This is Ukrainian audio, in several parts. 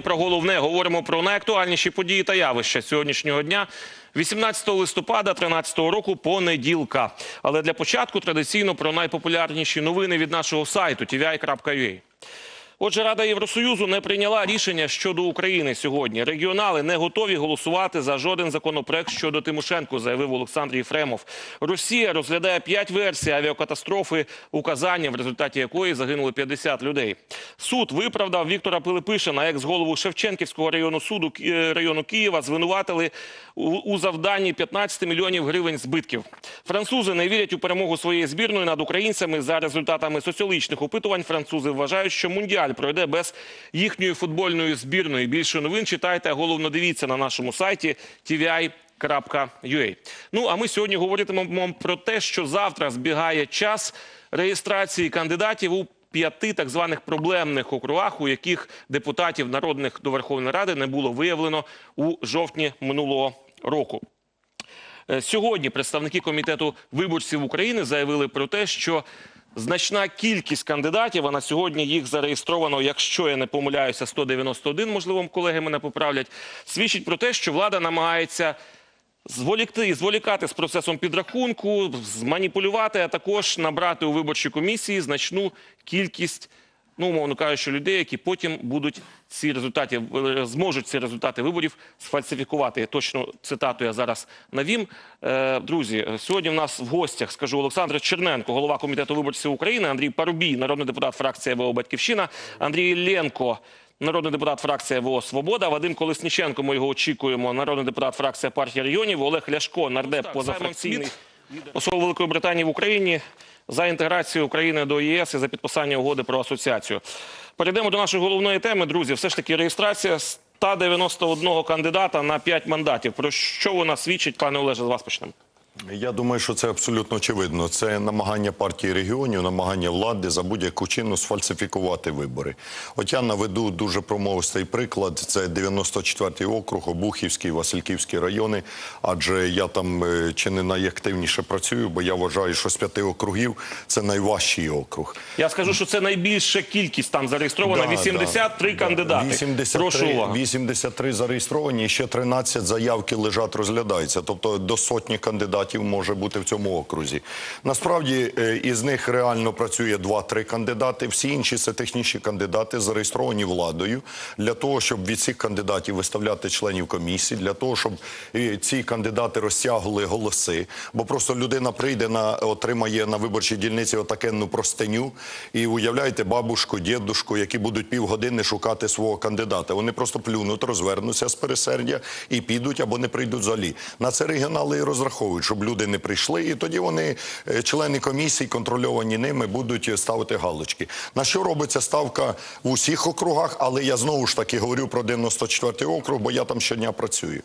Про головне говоримо про найактуальніші події та явища сьогоднішнього дня, 18 листопада 13 року, понеділка. Але для початку традиційно про найпопулярніші новини від нашого сайту tvi.ua. Отже, Рада Євросоюзу не прийняла рішення щодо України сьогодні. Регіонали не готові голосувати за жоден законопроект щодо Тимошенко, заявив Олександр Єфремов. Росія розглядає п'ять версій авіакатастрофи у Казані, в результаті якої загинули 50 людей. Суд виправдав Віктора Пилипишина, екс-голову Шевченківського району суду району Києва, звинуватили у завданні 15 мільйонів гривень збитків. Французи не вірять у перемогу своєї збірної над українцями. За результатами соціологічних опитувань французи вважають, що мундіаль пройде без їхньої футбольної збірної. Більше новин читайте, головно дивіться на нашому сайті tvi.ua. Ну а ми сьогодні говоритимемо про те, що завтра збігає час реєстрації кандидатів у п'яти так званих проблемних округах, у яких депутатів народних до Верховної Ради не було виявлено у жовтні минулого року. Е, Сьогодні представники комітету виборців України заявили про те, що значна кількість кандидатів, а на сьогодні їх зареєстровано, якщо я не помиляюся, 191, можливо, колеги мене поправлять, свідчить про те, що влада намагається зволікти, зволікати з процесом підрахунку, зманіпулювати, а також набрати у виборчій комісії значну кількість, ну, умовно кажучи, людей, які потім будуть ці результати, е, зможуть ці результати виборів сфальсифікувати. Точно цитату я зараз навім. Е, Друзі, сьогодні в нас в гостях, скажу, Олександр Черненко, голова комітету виборців України, Андрій Парубій, народний депутат фракція ВО «Батьківщина», Андрій Іллєнко, Народний депутат фракція ВО Свобода, Вадим Колесніченко. Ми його очікуємо. Народний депутат фракція партії регіонів. Олег Ляшко, нардеп позафракційний особа Великої Британії в Україні за інтеграцію України до ЄС і за підписання угоди про асоціацію. Перейдемо до нашої головної теми, друзі. Все ж таки реєстрація 191 кандидата на 5 мандатів. Про що вона свідчить, пане Олеже, з вас почнемо. Я думаю, що це абсолютно очевидно. Це намагання партії регіонів, намагання влади за будь-яку чину сфальсифікувати вибори. От я наведу дуже промовистий приклад. Це 94-й округ, Обухівський, Васильківський райони. Адже я там е, чи не найактивніше працюю, бо я вважаю, що з п'яти округів це найважчий округ. Я скажу, що це найбільша кількість там зареєстровано. Да, 83 да, кандидати. 83, Прошу уваги. 83 зареєстровані, і ще 13 заявки лежать, розглядаються. Тобто до сотні кандидатів може бути в цьому окрузі. Насправді е, із них реально працює 2-3 кандидати. Всі інші це технічні кандидати, зареєстровані владою для того, щоб від цих кандидатів виставляти членів комісії, для того, щоб е, ці кандидати розтягували голоси. Бо просто людина прийде на отримає на виборчій дільниці отакенну простиню і уявляєте бабушку, дідушку, які будуть півгодини шукати свого кандидата. Вони просто плюнуть, розвернуться з пересердя і підуть або не прийдуть взагалі. На це регіонали і розраховують, щоб люди не прийшли, і тоді вони, е, члени комісії, контрольовані ними, будуть ставити галочки. На що робиться ставка в усіх округах, але я знову ж таки говорю про 94-й округ, бо я там щодня працюю.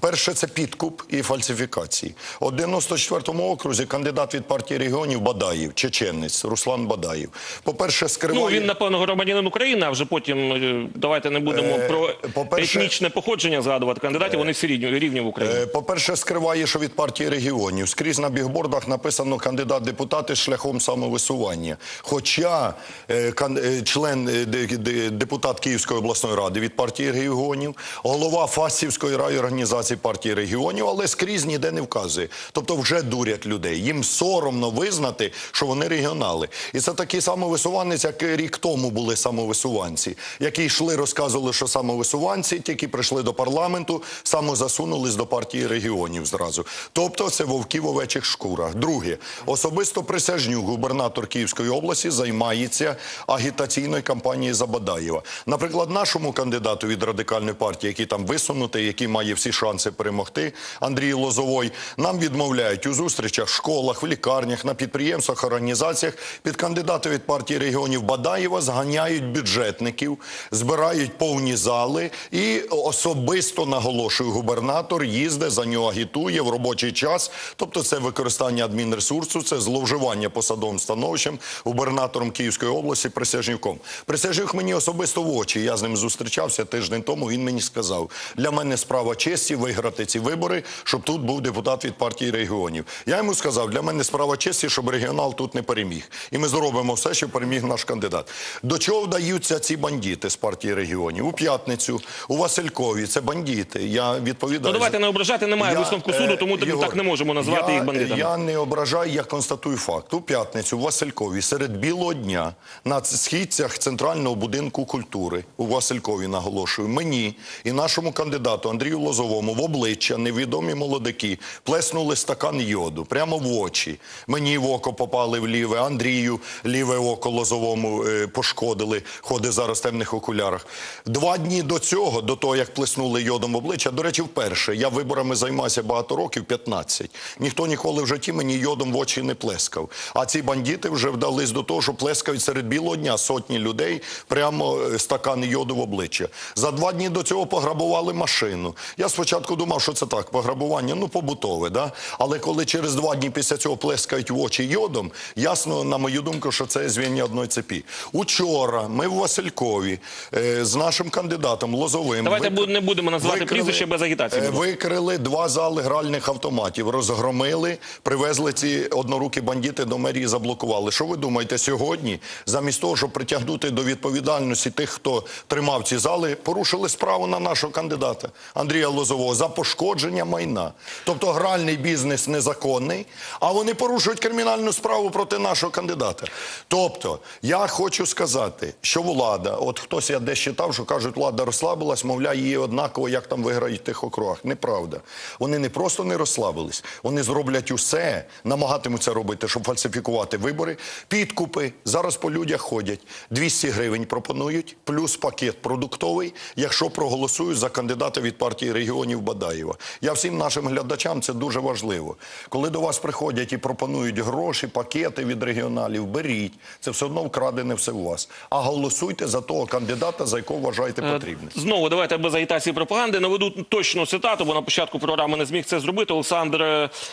Перше це підкуп і фальсифікації. От 94-му окрузі кандидат від партії регіонів Бадаєв, чеченець Руслан Бадаєв. По-перше, скриває... Ну, він, напевно, громадянин України, а вже потім е, давайте не будемо Е, про по-перше- етнічне походження згадувати кандидатів. Вони всі рівні, в Україні. Е, По-перше, скриває, що від партії регіонів скрізь на бігбордах написано кандидат депутати шляхом самовисування. Хоча е, е, член е, де- де- депутат Київської обласної ради від партії регіонів, голова Фастівської райорганізації партії регіонів, але скрізь ніде не вказує. Тобто вже дурять людей. Їм соромно визнати, що вони регіонали. І це такий самовисуванець, як рік тому були самовисуванці, які йшли, розказували, що самовисуванці, тільки прийшли до парламенту, самозасунулись до партії регіонів зразу. Тобто це вовки в овечих шкурах. Друге, особисто присяжнюк, губернатор Київської області, займається агітаційною кампанією Забадаєва. Наприклад, нашому кандидату від радикальної партії, який там висунутий, який має всі шанси перемогти, Андрій Лозовой, нам відмовляють у зустрічах в школах, в лікарнях, на підприємствах, організаціях. Під кандидата від партії регіонів Бадаєва зганяють бюджетників, збирають повні зали і особисто наголошую, губернатор їздить за нього агітує в робочий час час. Тобто, це використання адмінресурсу, це зловживання посадовим становищем губернатором Київської області Присяжнюком. Присяжнюк мені особисто в очі. Я з ним зустрічався тиждень тому. Він мені сказав: для мене справа честі виграти ці вибори, щоб тут був депутат від партії регіонів. Я йому сказав, для мене справа честі, щоб регіонал тут не переміг. І ми зробимо все, щоб переміг наш кандидат. До чого вдаються ці бандити з партії регіонів? У п'ятницю у Василькові це бандити. Я відповідаю. Ну давайте не ображати, немає Я, висновку е, суду, тому тоді так не можемо назвати я, їх бандитами. Я не ображаю, я констатую факт. У п'ятницю в Василькові серед білого дня на східцях Центрального будинку культури у Василькові наголошую, мені і нашому кандидату Андрію Лозовому в обличчя невідомі молодики плеснули стакан йоду прямо в очі. Мені в око попали в ліве, Андрію ліве око Лозовому е, пошкодили. Ходить зараз в темних окулярах. Два дні до цього, до того як плеснули йодом в обличчя, до речі, вперше я виборами займаюся багато років, 15. Ніхто ніколи в житті мені йодом в очі не плескав. А ці бандити вже вдались до того, що плескають серед білого дня сотні людей прямо е, стакан йоду в обличчя. За два дні до цього пограбували машину. Я спочатку думав, що це так, пограбування, ну побутове, да? Але коли через два дні після цього плескають в очі йодом, ясно, на мою думку, що це звіння одної цепі. Учора ми в Василькові е, з нашим кандидатом Лозовим. Давайте вик- не будемо називати викрили- прізвище без агітації, е. Викрили два зали гральних автоматів, розгромили, привезли ці однорукі бандити до мерії, заблокували. Що ви думаєте, сьогодні, замість того, щоб притягнути до відповідальності тих, хто тримав ці зали, порушили справу на нашого кандидата Андрія Лозового за пошкодження майна. Тобто гральний бізнес незаконний, а вони порушують кримінальну справу проти нашого кандидата. Тобто, я хочу сказати, що влада, от хтось я десь читав, що кажуть, влада розслабилась, мовляв, її однаково, як там виграють в тих округах. Неправда. Вони не просто не розслабились, вони зроблять усе, намагатимуться робити, щоб фальсифікувати вибори. Підкупи зараз по людях ходять. 200 гривень пропонують, плюс пакет продуктовий, якщо проголосують за кандидата від партії регіонів Бадаєва. Я всім нашим глядачам це дуже важливо. Коли до вас приходять і пропонують гроші, пакети від регіоналів, беріть. Це все одно вкрадене все у вас. А голосуйте за того кандидата, за якого вважаєте Е, потрібним. Знову давайте без агітації пропаганди. Наведу точну цитату, бо на початку програми не зміг це зробити. Олександр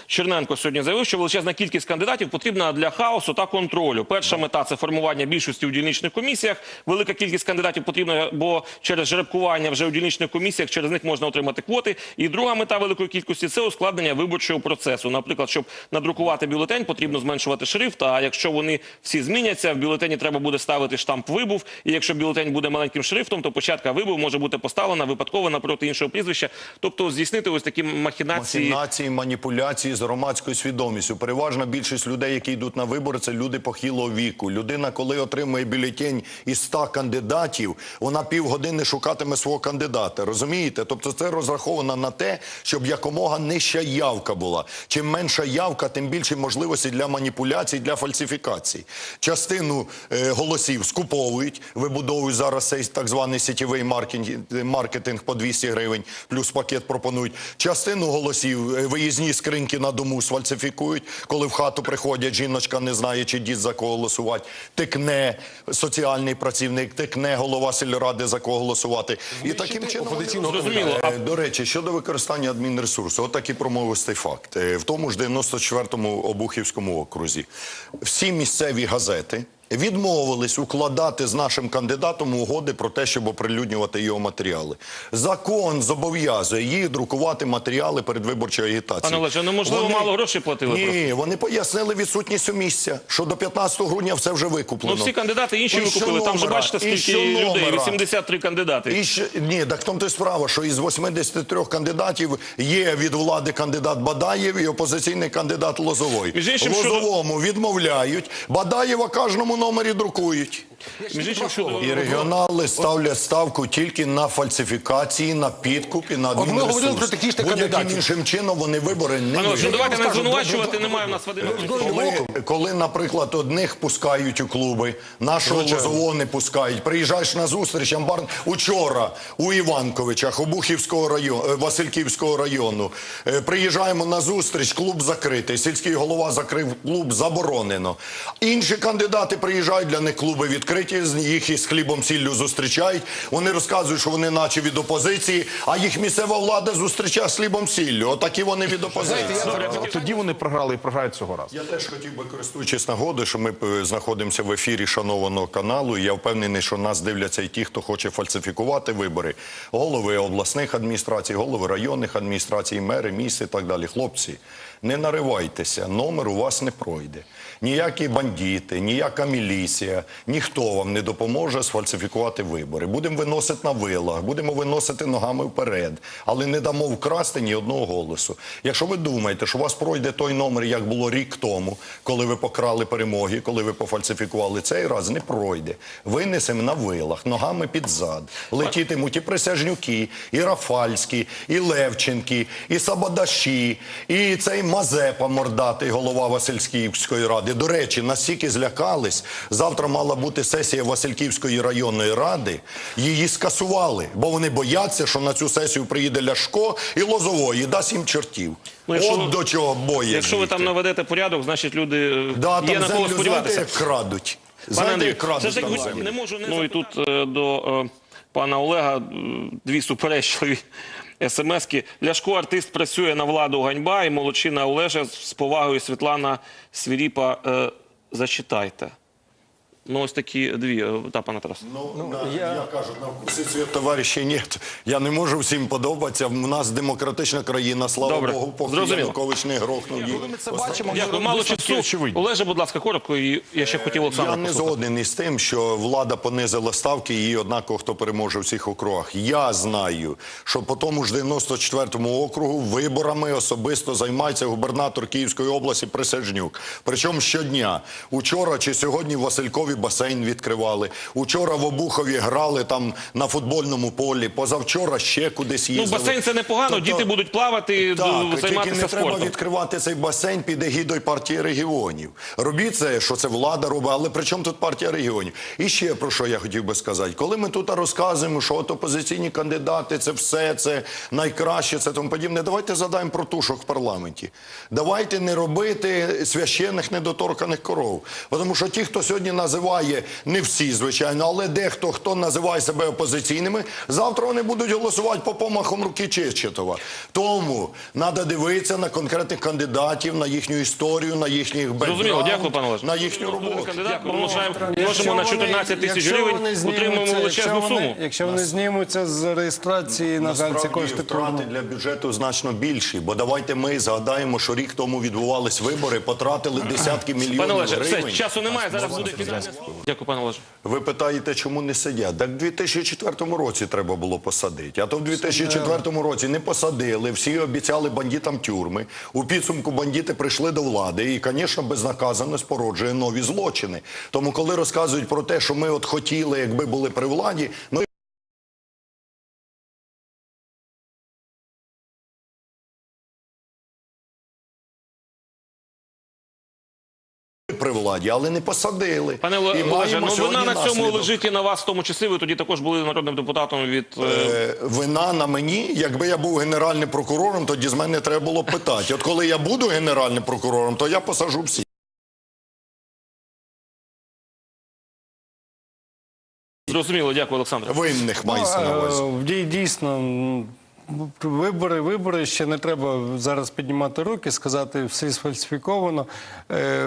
Черненко сьогодні заявив, що величезна кількість кандидатів потрібна для хаосу та контролю. Перша мета це формування більшості у дільничних комісіях. Велика кількість кандидатів потрібна, бо через жеребкування вже у дільничних комісіях через них можна отримати квоти. І друга мета великої кількості це ускладнення виборчого процесу. Наприклад, щоб надрукувати бюлетень, потрібно зменшувати шрифт. А якщо вони всі зміняться, в бюлетені треба буде ставити штамп вибув. І якщо бюлетень буде маленьким шрифтом, то початка вибув може бути поставлена випадково напроти іншого прізвища. Тобто здійснити ось такі махінації. Махінації, маніпуляції з громадською свідомістю. Переважна більшість людей, які йдуть на вибори, це люди похилого віку. Людина, коли отримує бюлетень із 100 кандидатів, вона півгодини шукатиме свого кандидата. Розумієте? Тобто це розраховано на те, щоб якомога нижча явка була. Чим менша явка, тим більше можливості для маніпуляцій, для фальсифікацій. Частину е, голосів скуповують, вибудовують зараз цей так званий сітєвий маркетинг, маркетинг по 200 гривень, плюс пакет пропонують. Частину голосів е, виїзні скриньки на дому сфальсифікують, коли в хату приходять, жіночка не знає, чи дід за кого голосувати. Тикне соціальний працівник, тикне голова сільради за кого голосувати. І таким чином Зрозуміло. Е, До речі, щодо використання адмінресурсу, от і промовистий факт. Е, В тому ж 94-му Обухівському окрузі всі місцеві газети відмовились укладати з нашим кандидатом угоди про те, щоб оприлюднювати його матеріали. Закон зобов'язує їх друкувати матеріали передвиборчої агітації. Пане Олеже, ну, можливо, мало грошей платили Ні, просто? вони пояснили відсутність у місця, що до 15 грудня все вже викуплено. Ну всі кандидати інші І викупили. Там же бачите, скільки людей. 83 кандидати. І ще, ні, так в тому то справа, що із 83 кандидатів є від влади кандидат Бадаєв і опозиційний кандидат Лозовой. Між іншим, Лозовому відмовляють, Бадаєва кожному номері друкують. Між іншим, щодо І регіонали ставлять ставку тільки на фальсифікації, на підкуп і на ми говорили адмінресурс. про технічних Будь-яким кандидатів. іншим чином вони вибори не Пане ну, виграють. давайте не звинувачувати. Немає в нас Вадима. Коли, коли, наприклад, одних пускають у клуби, нашого Лозового не пускають. Приїжджаєш на зустріч, амбар учора у Іванковичах, Обухівського району, е, Васильківського району. Е, Приїжджаємо на зустріч, клуб закритий. Сільський голова закрив клуб, заборонено. Інші кандидати приїжджають, для них клуби відкриті. Відкриті, їх із хлібом сіллю зустрічають. Вони розказують, що вони наче від опозиції, а їх місцева влада зустрічає з хлібом сіллю. Отакі вони від опозиції. Тоді вони програли і програють цього разу. Я теж хотів би, користуючись нагодою, що ми е, знаходимося в ефірі шанованого каналу. і Я впевнений, що нас дивляться і ті, хто хоче фальсифікувати вибори. Голови обласних адміністрацій, голови районних адміністрацій, мери міст і так далі. Хлопці, не наривайтеся, номер у вас не пройде. Ніякі бандити, ніяка міліція, ніхто вам не допоможе сфальсифікувати вибори. Будемо виносити на вилах, будемо виносити ногами вперед, але не дамо вкрасти ні одного голосу. Якщо ви думаєте, що у вас пройде той номер, як було рік тому, коли ви покрали перемоги, коли ви пофальсифікували цей раз, не пройде. Винесемо на вилах, ногами під зад. Летітимуть і Присяжнюки, і Рафальські, і Левченки, і Сабадаші, і цей Мазепа мордатий, голова Васильківської ради. До речі, настільки злякались. Завтра мала бути сесія Васильківської районної ради. Її скасували, бо вони бояться, що на цю сесію приїде Ляшко і Лозової і дасть їм чортів. Ну, якщо От до чого боє. Якщо ви там наведете порядок, значить люди да, там є на кого сподіватися. знаєте, крадуть. Пане як крадуть там хоч землю. не можу не ну і тут е, до е, пана Олега е, дві суперечливі смски. Ляшко артист працює на владу ганьба і молодчина Олежа з повагою Світлана Свіріпа. Е, зачитайте. Ну, ось такі дві. е, Та, пане Тарас. Ну, на, я... кажу, на вкусі цвіт товариші ні. Я не можу всім подобатися. У нас демократична країна, слава Добре, Богу, поки зрозуміло. Янукович не грохнув. її. Коли ми це бачимо, Дякую, мало часу. Олеже, будь ласка, коротко, і я ще хотів Олександра Я не згоден із тим, що влада понизила ставки і її однаково хто переможе в цих округах. Я знаю, що по тому ж 94-му округу виборами особисто займається губернатор Київської області Присяжнюк. Причому щодня. Учора чи сьогодні в Василькові басейн відкривали. Учора в Обухові грали там на футбольному полі. Позавчора ще кудись їздили. Ну, басейн це непогано, Тобто- діти будуть плавати, так, тільки не треба відкривати цей басейн під егідою партії регіонів. Робіть це, що це влада робить, але при чому тут партія регіонів? І ще про що я хотів би сказати. Коли ми тут розказуємо, що от опозиційні кандидати, це все, це найкраще, це тому подібне, давайте задаємо про тушок в парламенті. Давайте не робити священних недоторканих коров. Тому що ті, хто сьогодні називає, не всі, звичайно, але дехто, хто називає себе опозиційними, завтра вони будуть голосувати по помахам руки Чечетова. Тому треба дивитися на конкретних кандидатів, на їхню історію, на їхніх Зрозуміло, дякую, пане Олеже. на їхню роботу. Кандидат, на вони- 14 тисяч гривень, отримуємо величезну якщо вони- суму. Якщо вони знімуться з реєстрації, на жаль, це Насправді кошти втрати для бюджету значно більші. Бо давайте ми згадаємо, що рік тому відбувались вибори, потратили десятки мільйонів Пане Олеже, гривень. все, часу немає, зараз буде фінальне слово. Дякую, пане Олеже. Ви питаєте, чому не сидять? Так в 2004 році треба було посадити. А то в 2004 році не посадили. Всі обіцяли бандитам тюрми. У підсумку бандити прийшли до влади. І, звісно, безнаказаність породжує нові злочини. Тому, коли розказують про те, що ми от хотіли, якби були при владі, ну при владі, але не посадили. Пане Олеже, ну вина на цьому наслідок. лежить і на вас в тому числі. Ви тоді також були народним депутатом від... е, Вина на мені, якби я був генеральним прокурором, тоді з мене треба було питати. От коли я буду генеральним прокурором, то я посажу всіх. Зрозуміло, дякую, Олександр. Винних мається на увазі. Ну, е, дій- Дійсно, вибори, вибори, ще не треба зараз піднімати руки, сказати, все сфальсифіковано. Е,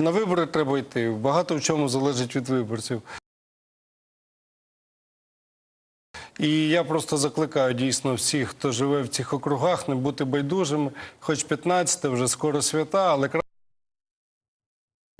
На вибори треба йти. Багато в чому залежить від виборців. І я просто закликаю дійсно всіх, хто живе в цих округах, не бути байдужими. Хоч 15 вже скоро свята, але